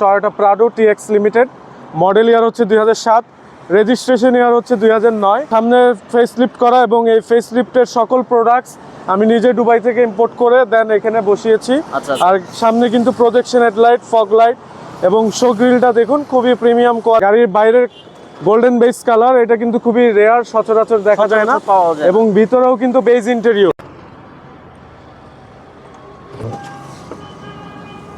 Toyota Prado TX limited model year হচ্ছে দুই সাত রেজিস্ট্রেশন ইয়ার হচ্ছে দুই নয়। সামনে ফেস লিফট করা এবং এই ফেস লিফটের সকল প্রোডাক্টস আমি নিজে দুবাই থেকে ইম্পোর্ট করে দেন এখানে বসিয়েছি। আচ্ছা। আর সামনে কিন্তু প্রজেকশন হেডলাইট ফগ লাইট এবং শো গ্রিলটা দেখুন খুবই প্রিমিয়াম গাড়ির বাইরের গোল্ডেন বেস কালার এটা কিন্তু খুবই রেয়ার সচরাচর দেখা যায় না। পাওয়া যায় না। এবং ভিতরেও কিন্তু বেজ ইন্টেরিয়র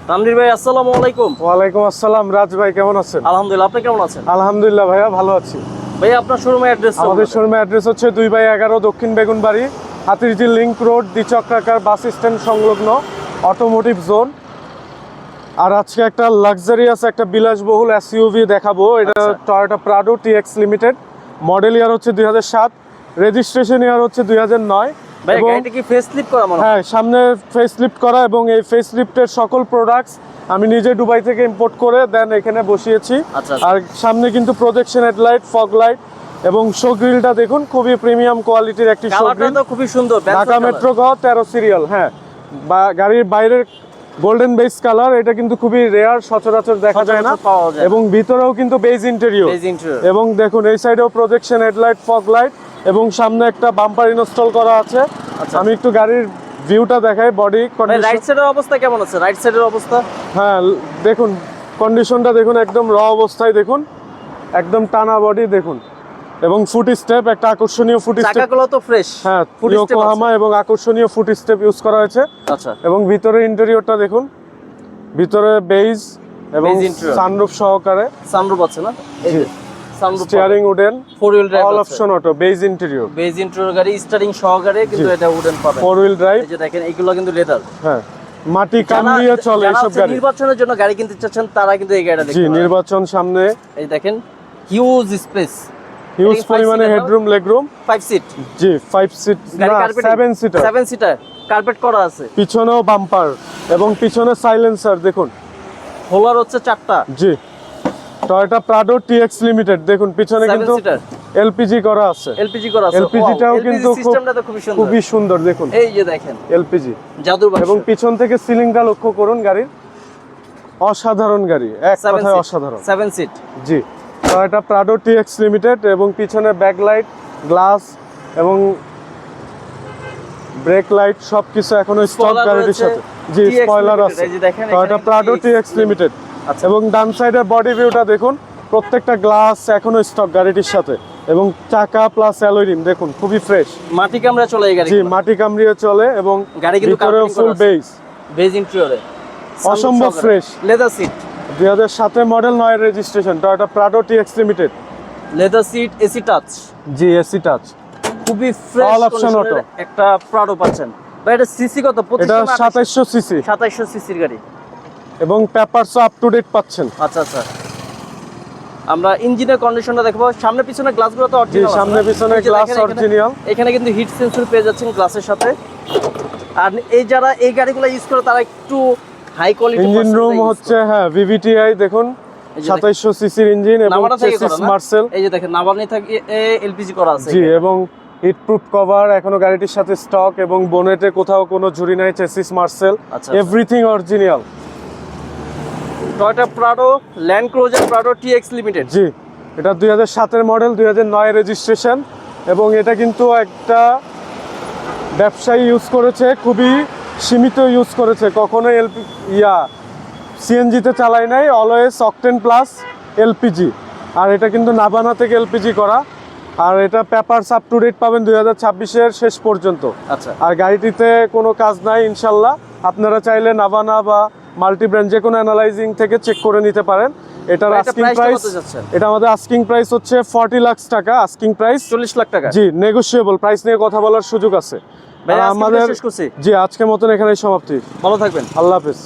তানভীর ভাই আসসালামু আলাইকুম। ওয়ালাইকুম আসসালাম। রাজ ভাই কেমন আছেন? আলহামদুলিল্লাহ আপনি কেমন আছেন? আলহামদুলিল্লাহ ভাইয়া ভালো আছি। ভাই আপনার শোরুমের অ্যাড্রেস আমাদের শোরুমের অ্যাড্রেস হচ্ছে দুই বাই এগারো দক্ষিণ বেগুনবাড়ি হাতিরঝিল লিংক রোড দ্বিচক্রাকার বাস স্ট্যান্ড সংলগ্ন অটোমোটিভ জোন আর আজকে একটা লাক্সারিয়াস একটা বিলাসবহুল এসইউভি দেখাবো। এটা। Toyota Prado TX limited model year হচ্ছে দুই সাত রেজিস্ট্রেশন ইয়ার হচ্ছে দুই নয়। ভাই গাড়িটা কি ফেস লিফট করা মনে হ্যাঁ? সামনে ফেস লিফট করা এবং এই ফেস লিফটের সকল প্রোডাক্টস আমি নিজে দুবাই থেকে ইম্পোর্ট করে দেন এখানে বসিয়েছি। আচ্ছা, আচ্ছা। আর সামনে কিন্তু প্রজেকশন হেডলাইট ফগ লাইট এবং শো গ্রিলটা দেখুন খুবই প্রিমিয়াম কোয়ালিটির একটি শো গ্রিল খুবই সুন্দর ঢাকা মেট্রো গ তেরো সিরিয়াল হ্যাঁ। বা গাড়ির বাইরের গোল্ডেন বেস কালার এটা কিন্তু খুবই রেয়ার সচরাচর দেখা যায় না। এবং ভিতরেও কিন্তু বেজ ইন্টেরিয়র বেজ ইন্টেরিয়র এবং দেখুন এই সাইডেও প্রজেকশন হেডলাইট ফগ লাইট এবং সামনে একটা বাম্পার ইনস্টল করা আছে। আচ্ছা। আমি একটু গাড়ির ভিউটা দেখাই বডি রাইট সাইডের অবস্থা কেমন আছে? রাইট সাইডের অবস্থা? হ্যাঁ দেখুন কন্ডিশনটা দেখুন একদম র অবস্থায় দেখুন। একদম টানা বডি দেখুন। এবং ফুট স্টেপ একটা আকর্ষণীয় ফুট স্টেপ চাকাগুলো তো ফ্রেশ হ্যাঁ ইয়োকোহামা এবং আকর্ষণীয় ফুট স্টেপ ইউজ করা হয়েছে। আচ্ছা। এবং ভিতরে ইন্টেরিয়রটা দেখুন। ভিতরে বেজ এবং সানরুফ সহকারে। সানরুফ আছে না? এই যে। Sunroof steering wooden four wheel drive all option auto beige interior beige interior গাড়ি স্টারিং সহকারে কিন্তু এটা উডেন পাবেন। ফোর হুইল ড্রাইভ এই যে দেখেন এগুলো কিন্তু লেদার হ্যাঁ। মাটি কামড়িয়ে চলে এইসব গাড়ি। নির্বাচনের জন্য গাড়ি কিনতে চাচ্ছেন তারা কিন্তু এই গাড়িটা দেখতে। নির্বাচন সামনে। এই দেখেন হিউজ স্পেস হিউজ পরিমাণে হেডরুম লেগরুম ফাইভ সিট জি ফাইভ সিট না সিটার সেভেন সিটার কার্পেট করা আছে। পিছনেও বাম্পার এবং পিছনে সাইলেন্সার দেখুন। হোলার হচ্ছে চারটা। জি। টয়োটা প্রাডো টিএক্স লিমিটেড দেখুন পিছনে কিন্তু এলপিজি করা আছে। এলপিজি করা আছে। এলপিজি টাও Wow, কিন্তু খুব খুবই সুন্দর। দেখুন। এই যে দেখেন এলপিজি জাদুর এবং পিছন থেকে সিলিংটা লক্ষ্য করুন গাড়ির। অসাধারণ গাড়ি এক কথায় অসাধারণ। সেভেন সিট জি টয়োটা প্রাডো টিএক্স লিমিটেড এবং পিছনে ব্যাকলাইট গ্লাস এবং ব্রেক লাইট সবকিছু এখনও স্টক গাড়িটির সাথে। জি স্পয়লার আছে। টয়োটা প্রাডো টিএক্স লিমিটেড আচ্ছা। এবং ডান সাইডের বডি ভিউটা দেখুন প্রত্যেকটা গ্লাস এখনও স্টক গাড়িটির সাথে। এবং চাকা প্লাস অ্যালোরিম দেখুন খুবই ফ্রেশ মাটি কামড়া চলে এই গাড়ি জি মাটি কামড়িয়ে চলে এবং গাড়ি কিন্তু ভিতরেও ফুল। বেস বেজ ইন্টেরিয়রে অসম্ভব ফ্রেশ লেদার সিট দুই হাজার সাতে মডেল নয় registration Toyota Prado TX limited leather seat AC touch জি এসি টাচ খুবই ফ্রেশ All option auto। একটা প্রাডো পাচ্ছেন। ভাই এটা সিসি কত? এটা সাতাইশশো সিসি সাতাইশশো সিসির গাড়ি। এবং পেপারস আপ টু ডেট পাচ্ছেন। আচ্ছা আচ্ছা। আমরা ইঞ্জিনের কন্ডিশনটা দেখব। সামনে পিছনে গ্লাসগুলো তো অরিজিনাল সামনে পিছনে গ্লাস অরিজিনাল এখানে কিন্তু হিট সেন্সর পেয়ে যাচ্ছেন গ্লাসের সাথে। আর এই যারা এই গাড়িগুলো ইউজ করে তারা একটু হাই কোয়ালিটি ইঞ্জিন রুম হচ্ছে হ্যাঁ ভিভিটিআই দেখুন। এই যে সাতাইশশো সিসির ইঞ্জিন এবং চেসিস মার্সেল এই যে দেখেন নাবানি থেকে এলপিজি করা আছে জি এবং হিট প্রুফ কভার এখনও গাড়িটির সাথে স্টক এবং বোনেটে কোথাও কোনো ঝুরি নাই chassis Marcel. Everything original Toyota Prado land cruiser Prado TX limited জি এটা দুই হাজার সাতের মডেল দুই হাজার নয় রেজিস্ট্রেশন এবং এটা কিন্তু একটা ব্যবসায়ী ইউজ করেছে খুবই সীমিত ইউজ করেছে। কখনো এলপি ইয়া সিএনজিতে চালায় নাই অলওয়েজ অকটেন প্লাস এলপিজি আর এটা কিন্তু নাবানা থেকে এলপিজি করা। আর এটা পেপার আপ টু ডেট পাবেন দুই হাজার ছাব্বিশের শেষ পর্যন্ত। আচ্ছা। আর গাড়িটিতে কোনো কাজ নাই ইনশাল্লাহ। আপনারা চাইলে নাবানা বা মাল্টি ব্র্যান্ড যে কোনো অ্যানালাইজিং থেকে চেক করে নিতে পারেন। এটার আস্কিং প্রাইস? এটা আমাদের আস্কিং প্রাইস হচ্ছে ফর্টি লাখ টাকা। আস্কিং প্রাইস চল্লিশ লাখ টাকা। জি নেগোশিয়েবল প্রাইস নিয়ে কথা বলার সুযোগ আছে। আমাদের জি আজকের মতন এখানেই সমাপ্তি। ভালো থাকবেন। আল্লাহ হাফেজ।